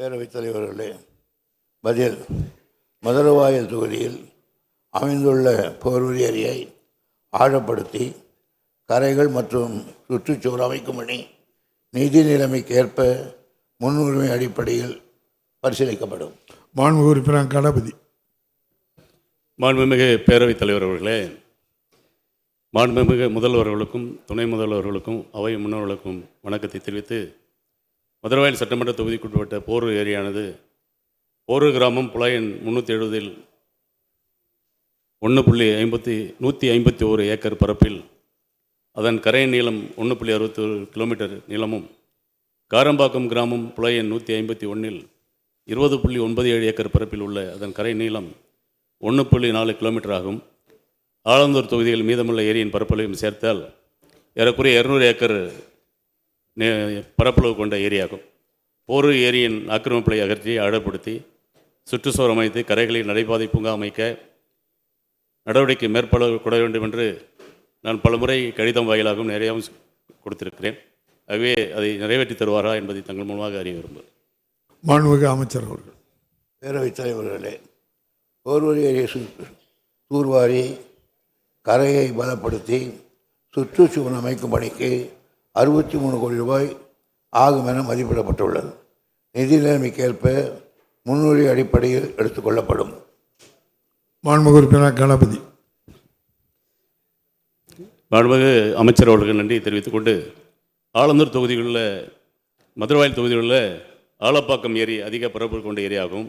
பேரவைத் தலைவர்களே பதில். மதுரவாயல் தொகுதியில் அமைந்துள்ள போர்வெளி அறையை ஆழப்படுத்தி கரைகள் மற்றும் சுற்றுச்சுவர் அமைக்கும் பணி நிதி நிலைமைக்கு ஏற்ப முன்னுரிமை அடிப்படையில் பரிசீலிக்கப்படும். மாண்பு உறுப்பினர் கணபதி மாண்புமிகு பேரவைத் தலைவர் அவர்களே மாண்புமிகு முதல்வர்களுக்கும் துணை முதல்வர்களுக்கும் அவை முன்னோர்களுக்கும் வணக்கத்தை தெரிவித்து மதுரவாயல் சட்டமன்ற தொகுதிக்குட்பட்ட போர் ஏரியானது போர் கிராமம் புலாயன் முந்நூற்றி எழுபதில் ஒன்று புள்ளி ஐம்பத்தி நூற்றி ஐம்பத்தி ஓரு ஏக்கர் பரப்பில். அதன் கரை நீளம் ஒன்று புள்ளி அறுபத்தி ஒரு கிலோமீட்டர் நீளமும் காரம்பாக்கம் கிராமம் புலையன் நூற்றி ஐம்பத்தி ஒன்றில் இருபது புள்ளி ஒன்பது ஏழு ஏக்கர் பரப்பில் உள்ள அதன் கரை நீளம் ஒன்று புள்ளி நாலு கிலோமீட்டர் ஆகும். ஆலந்தூர் தொகுதியில் மீதமுள்ள ஏரியின் பரப்பளவையும் சேர்த்தால் ஏறக்குறைய இரநூறு ஏக்கர் பரப்பளவு கொண்ட ஏரியாகும். போரூர் ஏரியின் ஆக்கிரமிப்புகளை அகற்றி ஆழப்படுத்தி சுற்றுச்சுவர் அமைத்து கரைகளில் நடைபாதை பூங்கா அமைக்க நடவடிக்கை மேற்கொள்ள கொட வேண்டும் என்று நான் பலமுறை கடிதம் வாயிலாகவும் நிறையாவும் கொடுத்திருக்கிறேன். ஆகவே அதை நிறைவேற்றி தருவாரா என்பதை தங்கள் மூலமாக அறிய விரும்புகிறேன். மாண்புமிகு அமைச்சர் அவர்கள். பேரவைத் தலைவர்களே அறையை சு தூர்வாரி கரையை பலப்படுத்தி சுற்றுச்சுவர் அமைக்கும் பணிக்கு அறுபத்தி மூணு கோடி ரூபாய் ஆகும் என மதிப்பிடப்பட்டுள்ளது. நிதி நிலைமைக்கேற்ப முன்னுரிமை அடிப்படையில் எடுத்துக்கொள்ளப்படும் மாண்புமிகு உறுப்பினர் கணபதி. மாண்புமிகு அமைச்சர் அவர்களுக்கு நன்றியை தெரிவித்துக் கொண்டு ஆலந்தூர் தொகுதியில் உள்ள மதுரவாயல் தொகுதியில் உள்ள ஆலப்பாக்கம் ஏரி அதிக பரப்பு கொண்ட ஏரியாகும்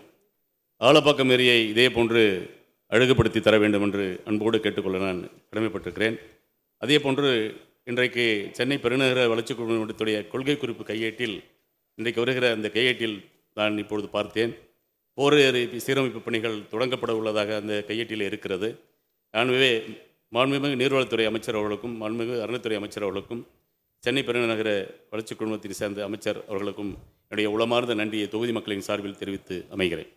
ஆலப்பாக்கம் ஏரியை இதே போன்று அழகுபடுத்தி தர வேண்டும் என்று அன்போடு கேட்டுக்கொள்ள நான் கடமைப்பட்டிருக்கிறேன். அதே போன்று இன்றைக்கு சென்னை பெருநகர வளர்ச்சி குழுமத்துடைய கொள்கை குறிப்பு கையேட்டில் இன்றைக்கு வருகிற அந்த கையேட்டில் நான் இப்பொழுது பார்த்தேன். போர் சீரமைப்பு பணிகள் தொடங்கப்பட உள்ளதாக அந்த கையேட்டில் இருக்கிறது. ஆகவே மாண்புமிகு நீர்வளத்துறை அமைச்சர் அவர்களுக்கும் மாண்புமிகு அறநிலைத்துறை அமைச்சர் அவர்களுக்கும் சென்னை பெருநகர வளர்ச்சி குழுமத்தை சேர்ந்த அமைச்சர் அவர்களுக்கும் என்னுடைய உளமார்ந்த நன்றியை தொகுதி மக்களின் சார்பில் தெரிவித்து அமைகிறேன்.